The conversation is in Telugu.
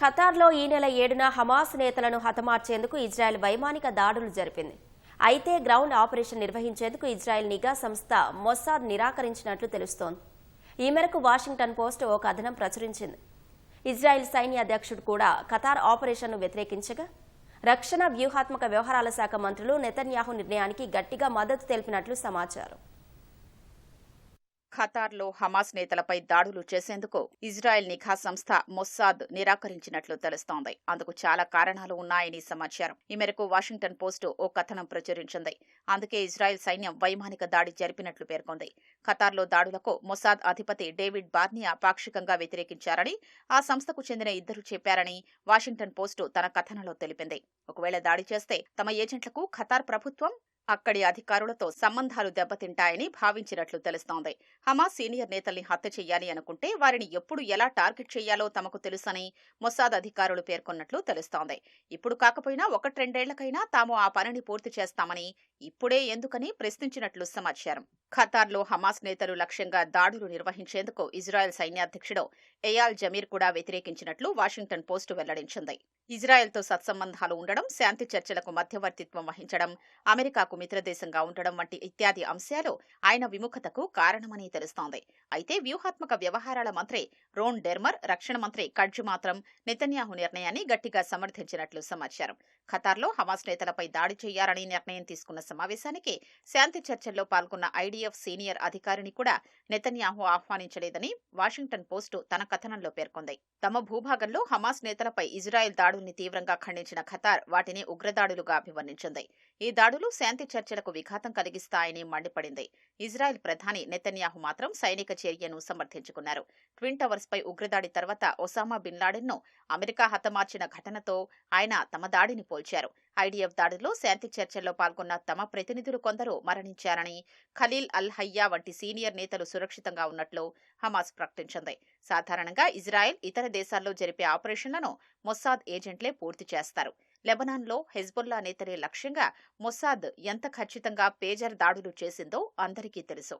ఖతార్లో ఈ నెల ఏడున హమాస్ నేతలను హతమార్చేందుకు ఇజ్రాయెల్ వైమానిక దాడులు జరిపింది. అయితే గ్రౌండ్ ఆపరేషన్ నిర్వహించేందుకు ఇజ్రాయెల్ నిఘా సంస్థ మొస్సాద్ నిరాకరించినట్లు తెలుస్తోంది. ఈ మేరకు వాషింగ్టన్ పోస్ట్ ఓ కథనం ప్రచురించింది. ఇజ్రాయెల్ సైన్య అధ్యక్షుడు కూడా ఖతార్ ఆపరేషన్ను వ్యతిరేకించగా రక్షణ వ్యూహాత్మక వ్యవహారాల శాఖ మంత్రులు నెతన్యాహు నిర్ణయానికి గట్టిగా మద్దతు తెలిపినట్లు సమాచారం. ఖతార్లో హమాస్ నేతలపై దాడులు చేసేందుకు ఇజ్రాయెల్ నిఘా సంస్థ మొస్సాద్ నిరాకరించినట్లు తెలుస్తోంది. అందుకు చాలా కారణాలు ఉన్నాయని సమాచారం. ఈ మేరకు వాషింగ్టన్ పోస్ట్ ఓ కథనం ప్రచురించింది. అందుకే ఇజ్రాయెల్ సైన్యం వైమానిక దాడి జరిపినట్లు పేర్కొంది. ఖతార్లో దాడులకు మొసాద్ అధిపతి డేవిడ్ బార్నియా పాక్షికంగా వ్యతిరేకించారని ఆ సంస్థకు చెందిన ఇద్దరు చెప్పారని వాషింగ్టన్ పోస్టు తన కథనంలో తెలిపింది. ఒకవేళ దాడి చేస్తే తమ ఏజెంట్లకు ఖతార్ ప్రభుత్వం అక్కడి అధికారులతో సంబంధాలు దెబ్బతింటాయని భావించినట్లు తెలుస్తోంది. హమాస్ సీనియర్ నేతల్ని హత్య చేయాలి అనుకుంటే వారిని ఎప్పుడు ఎలా టార్గెట్ చేయాలో తమకు తెలుసని మొసాద్ అధికారులు పేర్కొన్నట్లు తెలుస్తోంది. ఇప్పుడు కాకపోయినా ఒకటి రెండేళ్ళకైనా తాము ఆ పనిని పూర్తి చేస్తామని ఇప్పుడే ఎందుకని ప్రశ్నించినట్లు సమాచారం. ఖతార్లో హమాస్ నేతలు లక్ష్యంగా దాడులు నిర్వహించేందుకు ఇజ్రాయెల్ సైన్యాధ్యక్షుడు ఎయాల్ జమీర్ కూడా వ్యతిరేకించినట్లు వాషింగ్టన్ పోస్టు వెల్లడించింది. ఇజ్రాయెల్తో సత్సంబంధాలు ఉండడం శాంతి చర్చలకు మధ్యవర్తిత్వం వహించడం అమెరికాకు మిత్రదేశంగా ఉండడం వంటి ఇత్యాది అంశాలు ఆయన విముఖతకు కారణమని తెలుస్తోంది. అయితే వ్యూహాత్మక వ్యవహారాల మంత్రి రోన్ డెర్మర్ రక్షణ మంత్రి కడ్జు మాత్రం నెతన్యాహు నిర్ణయాన్ని గట్టిగా సమర్థించినట్లు సమాచారం. ఖతార్లో హమాస్ నేతలపై దాడి చేయాలని నిర్ణయం తీసుకున్న సమావేశానికి శాంతి చర్చల్లో పాల్గొన్న ఐడీఎఫ్ సీనియర్ అధికారిని కూడా నెతన్యాహు ఆహ్వానించలేదని వాషింగ్టన్ పోస్టు తన కథనంలో పేర్కొంది. తమ భూభాగంలో హమాస్ నేతలపై ఇజ్రాయెల్ దాడుల్ని తీవ్రంగా ఖండించిన ఖతార్ వాటిని ఉగ్రదాడులుగా అభివర్ణించింది. ఈ దాడులు శాంతి చర్చలకు విఘాతం కలిగిస్తాయని మండిపడింది. ఇజ్రాయెల్ ప్రధాని నెతన్యాహు మాత్రం సైనిక చర్యను సమర్థించుకున్నారు. ట్విన్ టవర్స్ పై ఉగ్రదాడి తర్వాత ఒసామా బిన్ లాడెన్ను అమెరికా హతమార్చిన ఘటనతో ఆయన తమ దాడిని పోల్చారు. ఐడీఎఫ్ దాడిలో శాంతి చర్చల్లో పాల్గొన్న తమ ప్రతినిధులు కొందరు మరణించారని ఖలీల్ అల్ హయ్యా వంటి సీనియర్ నేతలు సురక్షితంగా ఉన్నట్లు హమాస్ ప్రకటించింది. సాధారణంగా ఇజ్రాయెల్ ఇతర దేశాల్లో జరిపే ఆపరేషన్లను మొస్సాద్ ఏజెంట్లే పూర్తి చేస్తారు. లెబనాన్లో హెజ్బుల్లా నేతలే లక్ష్యంగా మొస్సాద్ ఎంత ఖచ్చితంగా పేజర్ దాడులు చేసిందో అందరికీ తెలుసు.